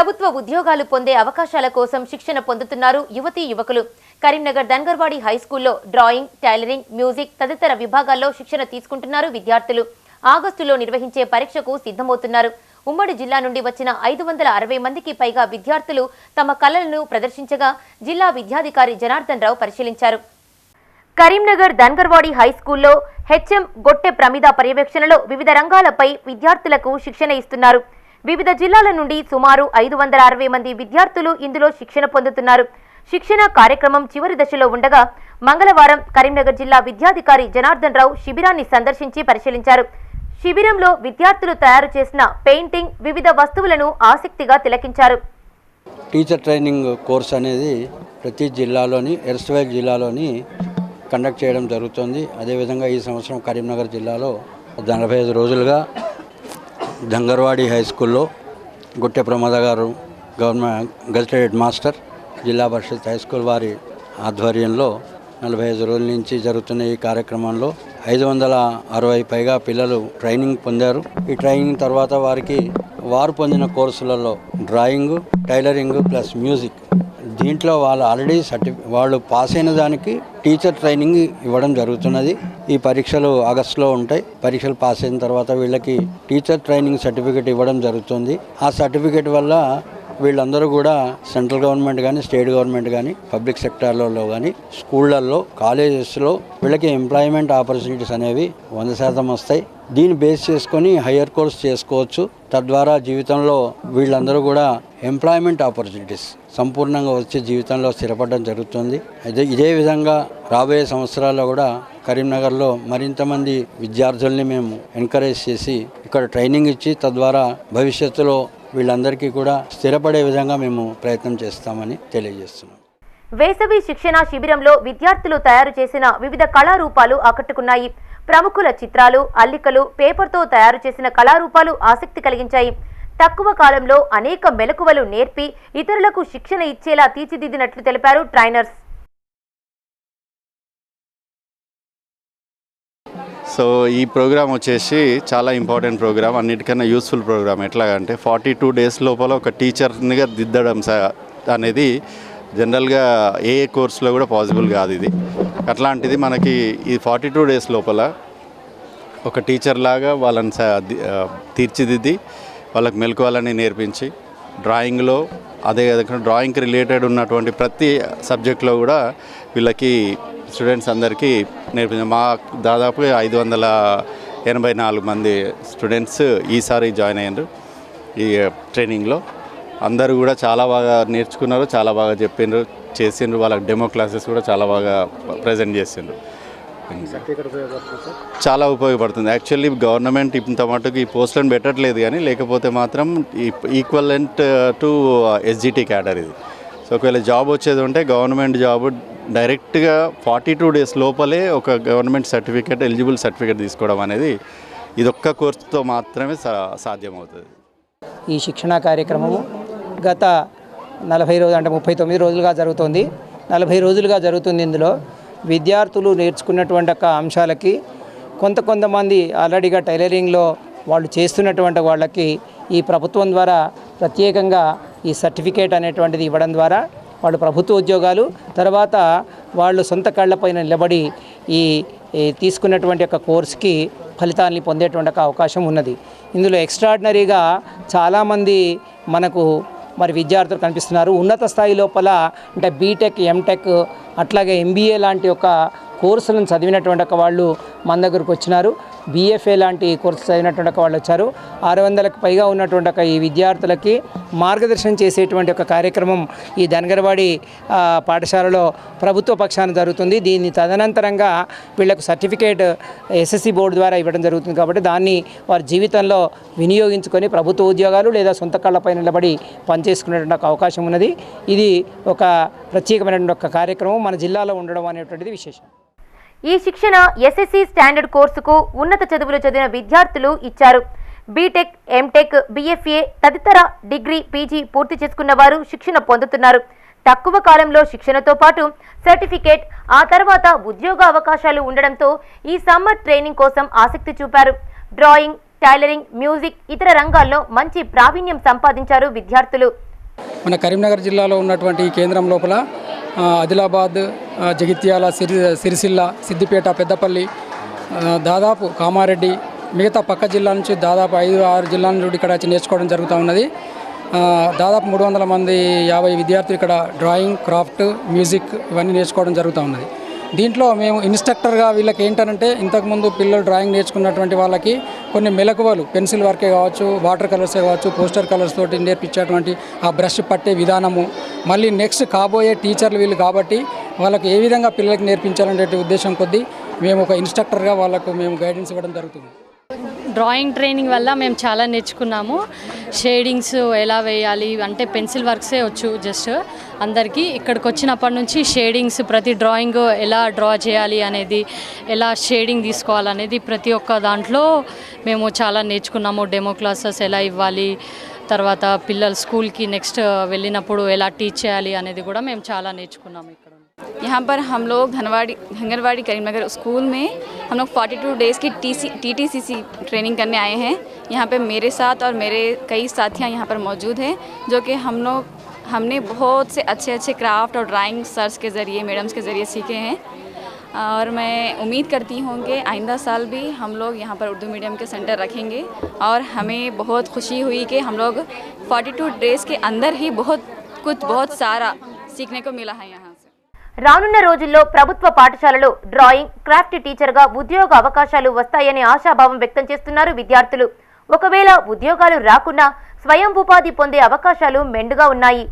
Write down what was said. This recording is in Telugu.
ప్రభుత్వ ఉద్యోగాలు పొందే అవకాశాల కోసం శిక్షణ పొందుతున్నారు యువతీ యువకులు. కరీంనగర్ ధన్గర్వాడి హై స్కూల్లో డ్రాయింగ్ టైలరింగ్ మ్యూజిక్ తదితర విభాగాల్లో శిక్షణ తీసుకుంటున్నారు విద్యార్థులు. ఆగస్టులో నిర్వహించే పరీక్షకు సిద్ధమవుతున్నారు. ఉమ్మడి జిల్లా నుండి వచ్చిన ఐదు వందల అరవై మందికి పైగా విద్యార్థులు తమ కళలను ప్రదర్శించగా జిల్లా విద్యాధికారి జనార్దన్ రావు పరిశీలించారు. కరీంనగర్ ధన్గర్వాడి హై స్కూల్లో హెచ్ఎం గొట్టె ప్రమిద పర్యవేక్షణలో వివిధ రంగాలపై విద్యార్థులకు శిక్షణ ఇస్తున్నారు. వివిధ జిల్లాల నుండి సుమారు ఐదు వందల అరవై మంది విద్యార్థులు ఇందులో శిక్షణ పొందుతున్నారు. శిక్షణ కార్యక్రమం చివరి దశలో ఉండగా మంగళవారం కరీంనగర్ జిల్లా విద్యాధికారి జనార్దన్ రావు శిబిరాన్ని సందర్శించి పరిశీలించారు. శిబిరంలో విద్యార్థులు తయారు చేసిన పెయింటింగ్ వివిధ వస్తువులను ఆసక్తిగా తిలకించారు. టీచర్ ట్రైనింగ్ కోర్స్ అనేది ప్రతి జిల్లాలోని ఎర్స్వైల్ జిల్లాలోని కండక్ట్ చేయడం జరుగుతుంది. అదేవిధంగా ఈ సంవత్సరం కరీంనగర్ జిల్లాలో నలభై ఐదు రోజులుగా దంగర్వాడి హై స్కూల్లో గుట్టె ప్రమాద గారు గవర్నమెంట్ గజిటెడ్ మాస్టర్ జిల్లా పరిషత్ హై స్కూల్ వారి ఆధ్వర్యంలో నలభై ఐదు రోజుల నుంచి జరుగుతున్న ఈ కార్యక్రమంలో ఐదు వందల అరవై పైగా పిల్లలు ట్రైనింగ్ పొందారు. ఈ ట్రైనింగ్ తర్వాత వారికి వారు పొందిన కోర్సులలో డ్రాయింగ్ టైలరింగ్ ప్లస్ మ్యూజిక్ దీంట్లో వాళ్ళు ఆల్రెడీ సర్టి వాళ్ళు పాస్ అయిన దానికి టీచర్ ట్రైనింగ్ ఇవ్వడం జరుగుతున్నది. ఈ పరీక్షలు ఆగస్టులో ఉంటాయి. పరీక్షలు పాస్ అయిన తర్వాత వీళ్ళకి టీచర్ ట్రైనింగ్ సర్టిఫికేట్ ఇవ్వడం జరుగుతుంది. ఆ సర్టిఫికేట్ వల్ల వీళ్ళందరూ కూడా సెంట్రల్ గవర్నమెంట్ కానీ స్టేట్ గవర్నమెంట్ కానీ పబ్లిక్ సెక్టార్లలో కానీ స్కూళ్ళల్లో కాలేజెస్లో వీళ్ళకి ఎంప్లాయ్మెంట్ ఆపర్చునిటీస్ అనేవి వంద శాతం వస్తాయి. దీన్ని బేస్ చేసుకొని హయ్యర్ కోర్స్ చేసుకోవచ్చు. తద్వారా జీవితంలో వీళ్ళందరూ కూడా ఎంప్లాయ్మెంట్ ఆపర్చునిటీస్ సంపూర్ణంగా వచ్చే జీవితంలో స్థిరపడడం జరుగుతుంది. అదే ఇదే విధంగా రాబోయే సంవత్సరాల్లో కూడా కరీంనగర్లో మరింతమంది విద్యార్థుల్ని మేము ఎంకరేజ్ చేసి ఇక్కడ ట్రైనింగ్ ఇచ్చి తద్వారా భవిష్యత్తులో వీళ్ళందరికీ కూడా స్థిరపడే విధంగా మేము ప్రయత్నం చేస్తామని తెలియజేస్తున్నాం. వేసవి శిక్షణ శిబిరంలో విద్యార్థులు తయారు చేసిన వివిధ కళారూపాలు ఆకట్టుకున్నాయి. ప్రముఖుల చిత్రాలు అల్లికలు పేపర్తో తయారు చేసిన కళారూపాలు ఆసక్తి కలిగించాయి. తక్కువ కాలంలో అనేక మెలకువలు నేర్పి ఇతరులకు శిక్షణ ఇచ్చేలా తీర్చిదిద్దినట్లు తెలిపారు ట్రైనర్స్. సో ఈ ప్రోగ్రామ్ వచ్చేసి చాలా ఇంపార్టెంట్ ప్రోగ్రామ్ అన్నిటికన్నా యూస్ఫుల్ ప్రోగ్రామ్ ఎట్లాగంటే ఫార్టీ టూ డేస్ లోపల ఒక టీచర్నిగా దిద్దడం అనేది జనరల్గా ఏ కోర్సులో కూడా పాసిబుల్ కాదు ఇది. అట్లాంటిది మనకి ఈ ఫార్టీ టూ డేస్ లోపల ఒక టీచర్ లాగా వాళ్ళని స- తీర్చిదిద్ది వాళ్ళకి మెలకువలని నేర్పించి డ్రాయింగ్లో అదే విధంగా డ్రాయింగ్కి రిలేటెడ్ ఉన్నటువంటి ప్రతి సబ్జెక్ట్లో కూడా వీళ్ళకి స్టూడెంట్స్ అందరికీ నేర్పించాం మా దాదాపు ఐదు వందల ఎనభై నాలుగు మంది స్టూడెంట్స్ ఈసారి జాయిన్ అయ్యారు ఈ ట్రైనింగ్లో అందరూ కూడా చాలా బాగా నేర్చుకున్నారు చాలా బాగా చెప్పిండ్రు చేసిండ్రు. వాళ్ళకి డెమో క్లాసెస్ కూడా చాలా బాగా ప్రజెంట్ చేసిండ్రు. చాలా ఉపయోగపడుతుంది. యాక్చువల్లీ గవర్నమెంట్ ఇంత మటుకు ఈ పోస్టులను పెట్టట్లేదు కానీ లేకపోతే మాత్రం ఈక్వలెంట్ టు ఎస్జిటి క్యాడర్ ఇది. సో ఒకవేళ జాబ్ వచ్చేది ఉంటే గవర్నమెంట్ జాబ్ డైరెక్ట్గా ఫార్టీ టూ డేస్ లోపలే ఒక గవర్నమెంట్ సర్టిఫికేట్ ఎలిజిబుల్ సర్టిఫికేట్ తీసుకోవడం అనేది ఇదొక్క కోర్సుతో మాత్రమే సా సాధ్యమవుతుంది. ఈ శిక్షణా కార్యక్రమము గత నలభై రోజులు అంటే ముప్పై తొమ్మిది రోజులుగా జరుగుతుంది. నలభై రోజులుగా జరుగుతుంది ఇందులో. విద్యార్థులు నేర్చుకున్నటువంటి ఒక అంశాలకి కొంత కొంతమంది ఆల్రెడీగా టైలరింగ్లో వాళ్ళు చేస్తున్నటువంటి వాళ్ళకి ఈ ప్రభుత్వం ద్వారా ప్రత్యేకంగా ఈ సర్టిఫికేట్ అనేటువంటిది ఇవ్వడం ద్వారా వాళ్ళు ప్రభుత్వ ఉద్యోగాలు తర్వాత వాళ్ళు సొంత కాళ్ళపైన నిలబడి ఈ తీసుకున్నటువంటి ఒక కోర్స్కి ఫలితాన్ని పొందేటువంటి అవకాశం ఉన్నది. ఇందులో ఎక్స్ట్రాడినరీగా చాలామంది మనకు మరి విద్యార్థులు కనిపిస్తున్నారు. ఉన్నత స్థాయి లోపల అంటే బీటెక్ ఎంటెక్ అట్లాగే ఎంబీఏ లాంటి ఒక కోర్సులను చదివినటువంటి ఒక వాళ్ళు మన దగ్గరకు వచ్చినారు. బీఎఫ్ఏ లాంటి కోర్సు చదివినటువంటి వాళ్ళు వచ్చారు. ఆరు వందలకు పైగా ఉన్నటువంటి ఒక ఈ విద్యార్థులకి మార్గదర్శనం చేసేటువంటి ఒక కార్యక్రమం ఈ ధనగరవాడి పాఠశాలలో ప్రభుత్వ పక్షాన జరుగుతుంది. దీన్ని తదనంతరంగా వీళ్ళకు సర్టిఫికేట్ ఎస్ఎస్సి బోర్డు ద్వారా ఇవ్వడం జరుగుతుంది కాబట్టి దాన్ని వారి జీవితంలో వినియోగించుకొని ప్రభుత్వ ఉద్యోగాలు లేదా సొంత కళ్ళపై నిలబడి పనిచేసుకునేటువంటి ఒక అవకాశం ఉన్నది. ఇది ఒక ప్రత్యేకమైనటువంటి ఒక కార్యక్రమం. మన జిల్లాలో ఉండడం అనేటువంటిది విశేషం. ఈ శిక్షణ ఎస్ఎస్సి స్టాండర్డ్ కోర్సుకు ఉన్నత చదువులు చదివిన విద్యార్థులు ఇచ్చారు. బీటెక్ ఎంటెక్ బిఎఫ్ఏ తదితర డిగ్రీ పీజీ పూర్తి చేసుకున్న వారు శిక్షణ పొందుతున్నారు. తక్కువ కాలంలో శిక్షణతో పాటు సర్టిఫికేట్ ఆ తర్వాత ఉద్యోగ అవకాశాలు ఉండడంతో ఈ సమ్మర్ ట్రైనింగ్ కోసం ఆసక్తి చూపారు. డ్రాయింగ్ టైలరింగ్ మ్యూజిక్ ఇతర రంగాల్లో మంచి ప్రావీణ్యం సంపాదించారు విద్యార్థులు. మన కరీంనగర్ జిల్లాలో ఉన్నటువంటి ఈ కేంద్రం లోపల ఆదిలాబాద్ జగిత్యాల సిరి సిరిసిల్ల సిద్దిపేట పెద్దపల్లి దాదాపు కామారెడ్డి మిగతా పక్క జిల్లా నుంచి దాదాపు ఐదు ఆరు జిల్లాల నుండి ఇక్కడ వచ్చి నేర్చుకోవడం జరుగుతూ ఉన్నది. దాదాపు మూడు వందల మంది యాభై విద్యార్థులు ఇక్కడ డ్రాయింగ్ క్రాఫ్ట్ మ్యూజిక్ ఇవన్నీ నేర్చుకోవడం జరుగుతూ ఉన్నది. దీంట్లో మేము ఇన్స్ట్రక్టర్గా వీళ్ళకి ఏంటంటే ఇంతకుముందు పిల్లలు డ్రాయింగ్ నేర్చుకున్నటువంటి వాళ్ళకి కొన్ని మెలకువలు పెన్సిల్ వర్కే కావచ్చు వాటర్ కలర్సే కావచ్చు పోస్టర్ కలర్స్ తోటి నేర్పించేటువంటి ఆ బ్రష్ పట్టే విధానము. మళ్ళీ నెక్స్ట్ కాబోయే టీచర్లు వీళ్ళు కాబట్టి వాళ్ళకి ఏ విధంగా పిల్లలకి నేర్పించాలనే ఉద్దేశం కొద్దీ మేము ఒక ఇన్స్ట్రక్టర్గా వాళ్ళకు మేము గైడెన్స్ ఇవ్వడం జరుగుతుంది. డ్రాయింగ్ ట్రైనింగ్ వల్ల మేము చాలా నేర్చుకున్నాము. షేడింగ్స్ ఎలా వేయాలి అంటే పెన్సిల్ వర్క్సే వచ్చు జస్ట్ అందరికీ. ఇక్కడికి వచ్చినప్పటి నుంచి షేడింగ్స్ ప్రతి డ్రాయింగ్ ఎలా డ్రా చేయాలి అనేది ఎలా షేడింగ్ తీసుకోవాలనేది ప్రతి ఒక్క దాంట్లో మేము చాలా నేర్చుకున్నాము. డెమో క్లాసెస్ ఎలా ఇవ్వాలి తర్వాత పిల్లలు స్కూల్కి నెక్స్ట్ వెళ్ళినప్పుడు ఎలా టీచ్ చేయాలి అనేది కూడా మేము చాలా నేర్చుకున్నాము ఇక్కడ. यहाँ पर हम लोग धनवाड़ी धंगरवाड़ी करीमनगर स्कूल में हम लोग 42 डेज़ की टीसी टीटीसीसी ट्रेनिंग करने आए हैं। यहाँ पे मेरे साथ और मेरे कई साथियाँ यहाँ पर मौजूद हैं, जो कि हम लोग, हमने बहुत से अच्छे अच्छे क्राफ्ट और ड्राइंग सर्स के ज़रिए मैडम्स के ज़रिए सीखे हैं। और मैं उम्मीद करती हूँ कि आइंदा साल भी हम लोग यहाँ पर उर्दू मीडियम के सेंटर रखेंगे और हमें बहुत खुशी हुई कि हम लोग 42 डेज़ के अंदर ही बहुत, कुछ बहुत सारा सीखने को मिला है यहाँ। से రానున్న రోజుల్లో ప్రభుత్వ పాఠశాలలో డ్రాయింగ్ క్రాఫ్ట్ టీచర్గా ఉద్యోగ అవకాశాలు వస్తాయనే ఆశాభావం వ్యక్తం చేస్తున్నారు విద్యార్థులు. ఒకవేళ ఉద్యోగాలు రాకున్నా స్వయం ఉపాధి పొందే అవకాశాలు మెండుగా ఉన్నాయి.